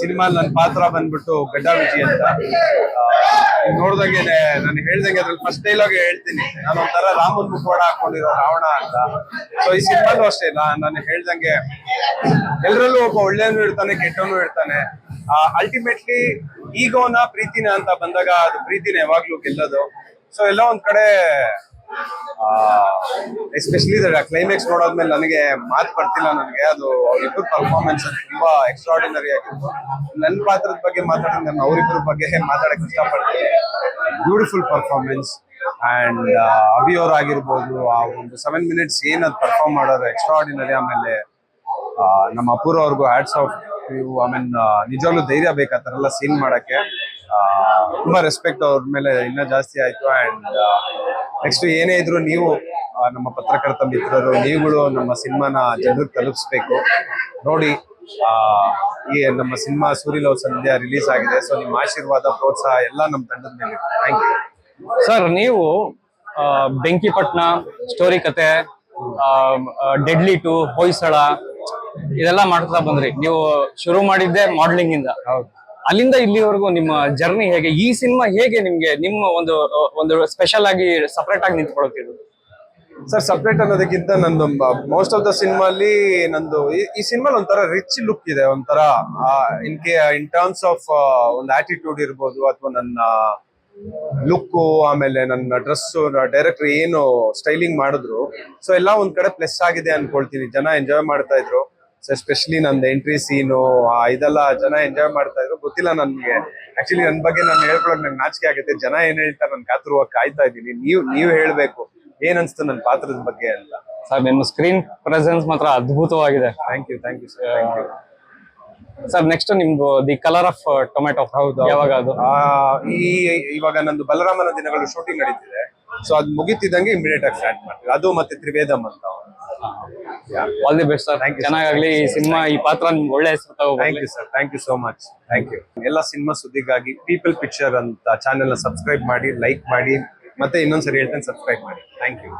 Cinema ನನ್ನ ಪಾತ್ರ ಬಂದ್ಬಿಟ್ಟು ಗಡ್ಡ ವಿಜಿ ಅಂತ. ಆ, ನೋಡ್ದಂಗೆನೆ ನಾನು ಹೇಳ್ದಂಗೆ ಅದ್ರಲ್ಲಿ ಫಸ್ಟ್ ಡೈಲಾಗ್ ಹೇಳ್ತೀನಿ. ನಾನು ಒಂಥರ ರಾಮನ್ ಮುಖವಾಡ ಹಾಕೊಂಡಿರೋ ರಾವಣ ಅಂತ. ಸೊ ಈ ಸಿನಿಮಾನು ಅಷ್ಟೇ ನಾನು ಹೇಳ್ದಂಗೆ ಎಲ್ರಲ್ಲೂ ಒಬ್ಬ ಒಳ್ಳೆಯವನು ಇರ್ತಾನೆ ಕೆಟ್ಟವನು ಇರ್ತಾನೆ. ಅಲ್ಟಿಮೇಟ್ಲಿ ಈಗೋನ ಪ್ರೀತಿನ ಅಂತ ಬಂದಾಗ ಅದು ಪ್ರೀತಿನ ಯಾವಾಗ್ಲೂ ಗೆಲ್ಲೋದು. ಸೊ ಎಲ್ಲ ಒಂದ್ ಕಡೆ ಎಸ್ಪೆಷಲಿ ಕ್ಲೈಮ್ಯಾಕ್ಸ್ ನೋಡೋದ್ಮೇಲೆ ನನಗೆ ಮಾತು ಬರ್ತಿಲ್ಲ ನನಗೆ. ಅದು ಅವ್ರಿಬ್ರು ಪರ್ಫಾರ್ಮೆನ್ಸ್ ತುಂಬಾ ಎಕ್ಸ್ಟ್ರಾರ್ಡಿನರಿ ಆಗಿತ್ತು. ನನ್ನ ಪಾತ್ರದ ಬಗ್ಗೆ ಮಾತಾಡಿದ್ರೆ ನಾನು ಅವರಿಬ್ಬರ ಬಗ್ಗೆ ಮಾತಾಡಕ್ಕೆ ಇಷ್ಟಪಡ್ತೀನಿ. ಬ್ಯೂಟಿಫುಲ್ ಪರ್ಫಾರ್ಮೆನ್ಸ್ ಅಂಡ್ ಅಭಿ ಆಗಿರ್ಬೋದು, ಆ ಒಂದು ಸೆವೆನ್ ಮಿನಿಟ್ಸ್ ಏನ್ ಪರ್ಫಾರ್ಮ್ ಮಾಡೋದು ಎಕ್ಸ್ಟ್ರಾರ್ಡಿನರಿ ಆಮೇಲೆ ನಮ್ಮ ಅಪೂರ್ವ ಅವ್ರಿಗೂ hats off you I mean ನಿಜವಾಗ್ಲೂ ಧೈರ್ಯ ಬೇಕು ಆ ಸೀನ್ ಮಾಡಕ್ಕೆ. ತುಂಬಾ ರೆಸ್ಪೆಕ್ಟ್ ಅವ್ರ ಮೇಲೆ ಇನ್ನೂ ಜಾಸ್ತಿ ಆಯ್ತು. ಅಂಡ್ ನೆಕ್ಸ್ಟ್ ಏನೇ ಇದ್ರು ನೀವು ನಮ್ಮ ಪತ್ರಕರ್ತ ಮಿತ್ರರು ನೀವುಗಳು ನಮ್ಮ ಸಿನಿಮಾನ ಜನರಿಗೆ ತಲುಪಿಸ್ಬೇಕು. ನೋಡಿ ಆ, ಈ ನಮ್ಮ ಸಿನಿಮಾ ಸೂರ್ಯಲವ್ ಸಂಧ್ಯಾ ರಿಲೀಸ್ ಆಗಿದೆ. ಸೊ ನಿಮ್ಮ ಆಶೀರ್ವಾದ ಪ್ರೋತ್ಸಾಹ ಎಲ್ಲ ನಮ್ಮ ತಂಡದ ಮೇಲೆ. ಥ್ಯಾಂಕ್ ಯು ಸರ್ ನೀವು ಆ, ಬೆಂಕಿಪಟ್ನ ಸ್ಟೋರಿ ಕತೆ ಡೆಡ್ಲಿ ಟು ಹೊಯ್ಸಳ ಇದೆಲ್ಲ ಮಾಡ್ತಾ ಬಂದ್ರಿ. ನೀವು ಶುರು ಮಾಡಿದ್ದೆ ಮಾಡ್ಲಿಂಗ್ ಇಂದ. ಅಲ್ಲಿಂದ ಇಲ್ಲಿವರೆಗೂ ನಿಮ್ಮ ಜರ್ನಿ ಹೇಗೆ? ಈ ಸಿನಿಮಾ ಹೇಗೆ ನಿಮ್ಗೆ ನಿಮ್ಮ ಒಂದು ಒಂದು ಸ್ಪೆಷಲ್ ಆಗಿ ಸಪರೇಟ್ ಆಗಿ ನಿಂತ್ಕೊಳ್ತಿದ್ರು ಸರ್ ಸಪ್ರೇಟ್ ಅನ್ನೋದಕ್ಕಿಂತ ನಂದು ಮೋಸ್ಟ್ ಆಫ್ ದ ಸಿನಿಮಾಲಿ ನಂದು ಈ- ಸಿನಿಮಾ ಒಂಥರ ರಿಚ್ ಲುಕ್ ಇದೆ, ಒಂಥರ in K in terms of ಒಂದು ಆಟಿಟ್ಯೂಡ್ ಇರ್ಬೋದು, ಅಥವಾ ನನ್ನ ಲುಕ್ಕು ಆಮೇಲೆ ನನ್ನ ಡ್ರೆಸ್ಸು ಡೈರೆಕ್ಟರ್ ಏನು ಸ್ಟೈಲಿಂಗ್ ಮಾಡಿದ್ರು. ಸೊ ಎಲ್ಲ ಒಂದ್ ಕಡೆ ಪ್ಲಸ್ ಆಗಿದೆ ಅನ್ಕೊಳ್ತೀನಿ. ಜನ ಎಂಜಾಯ್ ಮಾಡ್ತಾ ಇದ್ರು. ಸೊ ಎಸ್ಪೆಷಲಿ ನಂದು ಎಂಟ್ರಿ ಸೀನು ಇದೆಲ್ಲ ಜನ ಎಂಜಾಯ್ ಮಾಡ್ತಾ ಇದ್ರು. ಗೊತ್ತಿಲ್ಲ ನನ್ಗೆ. ಆಕ್ಚುಲಿ ನನ್ ಬಗ್ಗೆ ನಾನು ಹೇಳ್ಕೊಳಕ್ ನಂಗೆ ನಾಚಿಕೆ ಆಗುತ್ತೆ. ಜನ ಏನ್ ಹೇಳ್ತಾರೆ, ನನ್ ಕಾತುರವಾಗಿ ಕಾಯ್ತಾ ಇದ್ದೀನಿ. ನೀವು ನೀವು ಹೇಳ್ಬೇಕು. ಏನ್ ಅನ್ಸ್ತು ನನ್ನ ಪಾತ್ರದ ಬಗ್ಗೆ ಅಂತ ಸರ್ ನಿಮ್ಮ ಸ್ಕ್ರೀನ್ ಪ್ರೆಸೆನ್ಸ್ ಮಾತ್ರ ಅದ್ಭುತವಾಗಿದೆ. Thank you thank you sir thank you sir next ನಿಮ್ದು ದಿ ಕಲರ್ ಆಫ್ ಟೊಮೆಟೊ ಹೌದು ಯಾವಾಗ ಅದು? ಆ, ಈ ಇವಾಗ ನಂದು ಬಲರಾಮನ ದಿನಗಳು ಶೂಟಿಂಗ್ ನಡೀತಿದೆ. ಸೊ ಅದು ಮುಗಿತಿದ್ದಂಗೆ ಇಮಿಡಿಯೇಟ್ ಆಗಿ ಸ್ಟಾರ್ಟ್ ಮಾಡ್ತೀವಿ. ಅದು ಮತ್ತೆ ತ್ರಿವೇದಮ್ ಅಂತ ಆಲ್ ದಿ ಬೆಸ್ಟ್ ಸರ್. ಚೆನ್ನಾಗಾಗ್ಲಿ ಈ ಸಿನಿಮಾ ಈ ಪಾತ್ರ ನಿಮ್ಗೆ ಒಳ್ಳೆ ಹೆಸರು thank you sir thank you so much thank you ಎಲ್ಲ ಸಿನಿಮಾ ಸುದ್ದಿಗಾಗಿ ಪೀಪಲ್ ಪಿಕ್ಚರ್ ಅಂತ ಚಾನೆಲ್ನ ಸಬ್ಸ್ಕ್ರೈಬ್ ಮಾಡಿ ಲೈಕ್ ಮಾಡಿ. ಮತ್ತೆ ಇನ್ನೊಂದ್ಸರಿ ಹೇಳ್ತೇನೆ ಸಬ್ಸ್ಕ್ರೈಬ್ ಮಾಡಿ. Thank you